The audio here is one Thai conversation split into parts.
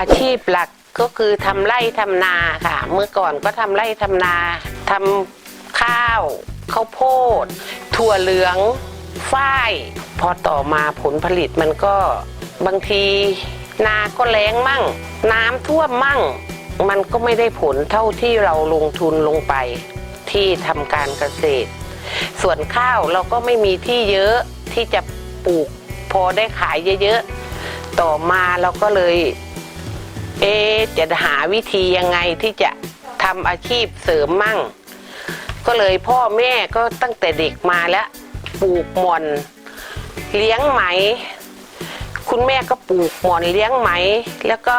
อาชีพหลักก็คือทำไร่ทำนาค่ะ เมื่อก่อนก็ทำไร่ทำนาทำข้าวข้าวโพด ถั่วเหลืองฝ้าย พอต่อมาผลผลิตมันก็บางทีนาก็แล้งมั่ง น้ำท่วมมั่ง มันก็ไม่ได้ผลเท่าที่เราลงทุนลงไป ที่ทำการเกษตร ส่วนข้าวเราก็ไม่มีที่เยอะที่จะปลูกพอได้ขายเยอะๆ ต่อมาเราก็เลย เอจะหาวิธียังไงที่จะทำอาชีพเสริมมั่ง ก็เลยพ่อแม่ก็ตั้งแต่เด็กมาแล้วปลูกหม่อน เลี้ยงไหม คุณแม่ก็ปลูกหม่อนเลี้ยงไหม แล้วก็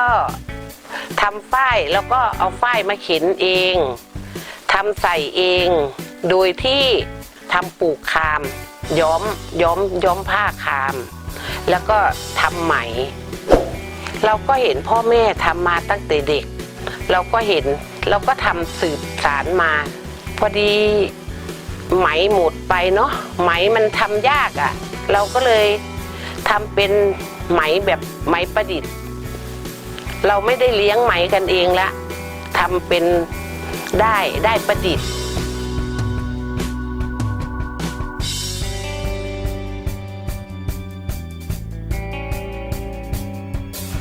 ทำฝ้ายแล้วก็เอาฝ้ายมาเข็นเองทำใส่เอง โดยที่ทำปลูกคาม ย้อมย้อมย้อมผ้าคาม แล้วก็ทำไหม เราก็เห็นพ่อแม่ทำมาตั้งแต่เด็ก เราก็เห็นเราก็ทำสืบสารมา พอดีไหมหมดไปเนาะไหมมันทำยากอะ่ะ เราก็เลยทำเป็นไหมแบบไหมประดิษฐ์ เราไม่ได้เลี้ยงไหมกันเองละทำเป็นได้ได้ประดิษฐ์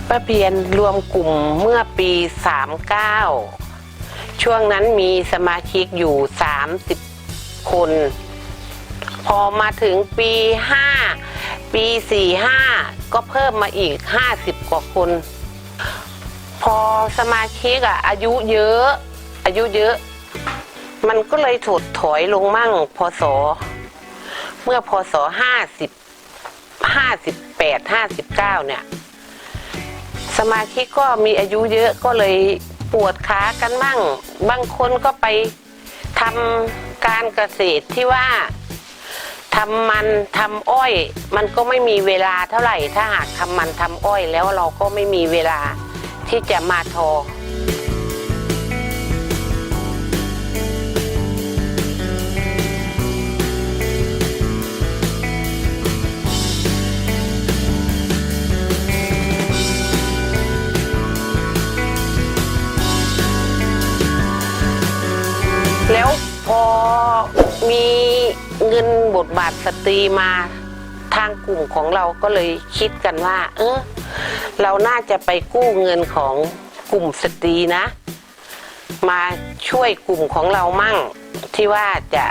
ป้าเพียนรวมกลุ่มเมื่อปี 39 ช่วงนั้นมีสมาชิกอยู่ 30 คน พอมาถึงปี 5 ปี 45 ก็เพิ่มมาอีก 50 กว่าคน พอสมาชิกอะอายุเยอะ อายุเยอะ มันก็เลยถดถอยลงมั่งพศ เมื่อพศ 50 58 59 เนี่ย สมาชิกก็มีอายุเยอะก็เลยปวดขากันมั่งบางคนก็ไปทำการเกษตรที่ว่าทำมันทำอ้อย มันก็ไม่มีเวลาเท่าไหร่ ถ้าหากทำมันทำอ้อยแล้วเราก็ไม่มีเวลาที่จะมาทอ บทบาทสตรีมาทางกลุ่มของเราก็เลยคิดกันว่า เออเราน่าจะไปกู้เงินของกลุ่มสตรีนะ มาช่วยกลุ่มของเรามั่ง ที่ว่าจะ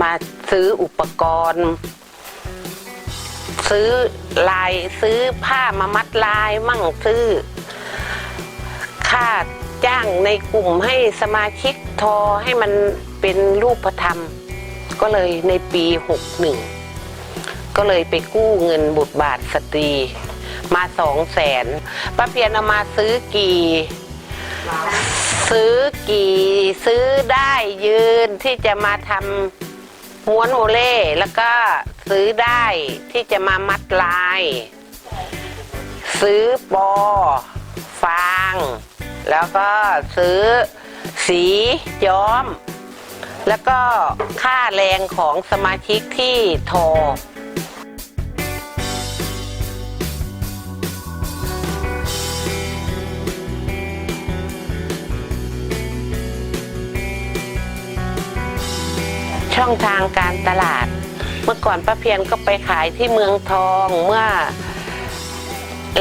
มาซื้ออุปกรณ์ ซื้อลายซื้อผ้ามามัดลายมั่งซื้อค่าจ้างในกลุ่มให้สมาชิกทอให้มันเป็นรูปธรรม ก็เลยในปี 61 ก็เลยไปกู้เงินบุตรบาทสตรี มาสองแสนป้าเพียนเอามาซื้อกี่ ซื้อกี่ซื้อได้ยืนที่จะมาทำม้วนโมเล่แล้วก็ซื้อได้ที่จะมามัดลาย ซื้อปอ ฟาง แล้วก็ซื้อสีย้อม แล้วก็ค่าแรงของสมาชิกที่ทอ ช่องทางการตลาด เมื่อก่อนป้าเพียนก็ไปขายที่เมืองทองเมื่อ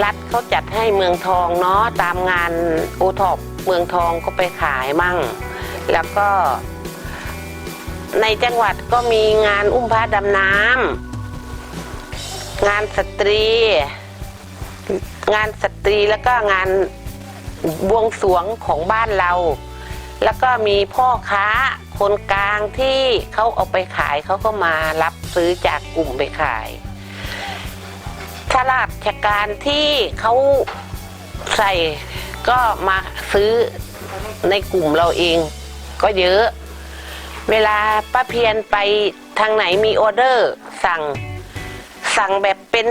รัฐเขาจัดให้เมืองทองเนาะตามงานโอท็อปเมืองทองก็ไปขายมั่ง แล้วก็ ในจังหวัดก็มีงานอุ้มพระดำน้ำงานสตรี งานสตรีแล้วก็งานบวงสวงของบ้านเรา แล้วก็มีพ่อค้าคนกลางที่เขาเอาไปขายเขาก็มารับซื้อจากกลุ่มไปขายข้าราชการที่เขาใส่ก็มาซื้อในกลุ่มเราเองก็เยอะ เวลาป้าเพียนไปทางไหนมีออเดอร์สั่ง สั่งแบบเป็น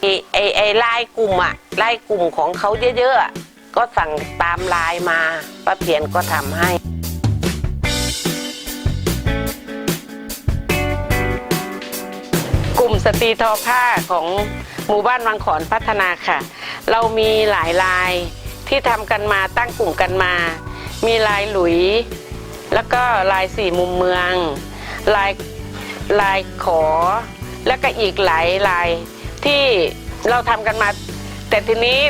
ไอ้ไอ้ไอ้ไลายกลุ่มอะไลายกลุ่มของเขาเยอะๆอะก็สั่งตามไลายมาป้าเพียนก็ทำให้ กลุ่มสตรีทอผ้าของหมู่บ้านวังขอนพัฒนาค่ะ เรามีหลายลายที่ทำกันมาตั้งกลุ่มกันมา มีลายหลุย แล้วก็ลายสี่มุมเมือง ลายลายขอ แล้วก็อีกหลายลายที่เราทำกันมา แต่ทีนี้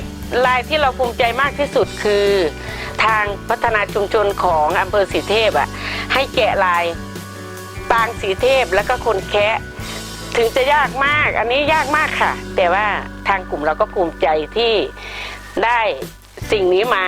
ลายที่เราภูมิใจมากที่สุดคือ ทางพัฒนาชุมชนของอำเภอสีเทพอะให้แกะลายปางสีเทพแล้วก็คนแคะถึงจะยากมากอันนี้ยากมากค่ะ แต่ว่าทางกลุ่มเราก็ภูมิใจที่ได้สิ่งนี้มา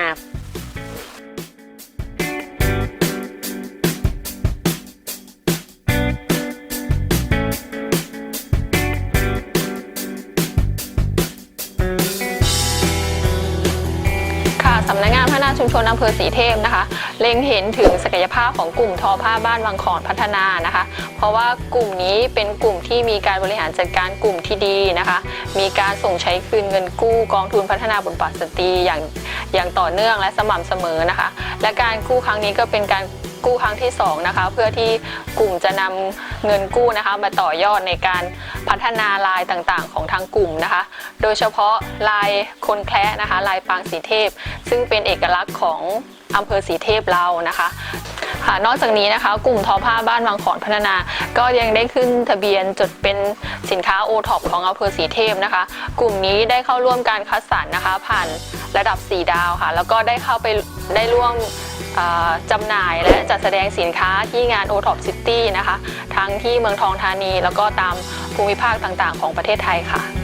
ชุมชนอำเภอสีเทพนะคะ เล็งเห็นถึงศักยภาพของกลุ่มทอผ้าบ้านวังขอนพัฒนานะคะ เพราะว่ากลุ่มนี้เป็นกลุ่มที่มีการบริหารจัดการกลุ่มที่ดีนะคะ มีการส่งใช้คืนเงินกู้กองทุนพัฒนาบทบาทสตรีอย่างอย่างต่อเนื่องและสม่ำเสมอนะคะ และการกู้ครั้งนี้ก็เป็นการ กู้ครั้งที่สองนะคะเพื่อที่กลุ่มจะนำเงินกู้นะคะมาต่อยอดในการพัฒนาลายต่างๆ ของทางกลุ่มนะคะ โดยเฉพาะลายคนแคละนะคะลายปางสีเทพ ซึ่งเป็นเอกลักษณ์ของอำเภอสีเทพเรานะคะ ค่ะนอกจากนี้นะคะ กลุ่มทอผ้าบ้านวังขอนพัฒนา ก็ยังได้ขึ้นทะเบียนจดเป็นสินค้าโอท็อปของอำเภอสีเทพนะคะ กลุ่มนี้ได้เข้าร่วมการคัดสรรนะคะ ผ่านระดับ 4 ดาวค่ะ แล้วก็ได้เข้าไปได้ร่วมจำหน่ายและจัดแสดงสินค้าที่งาน o t o p City นะคะ ทั้งที่เมืองทองธานี แล้วก็ตามภูมิภาคต่างๆ ของประเทศไทยค่ะ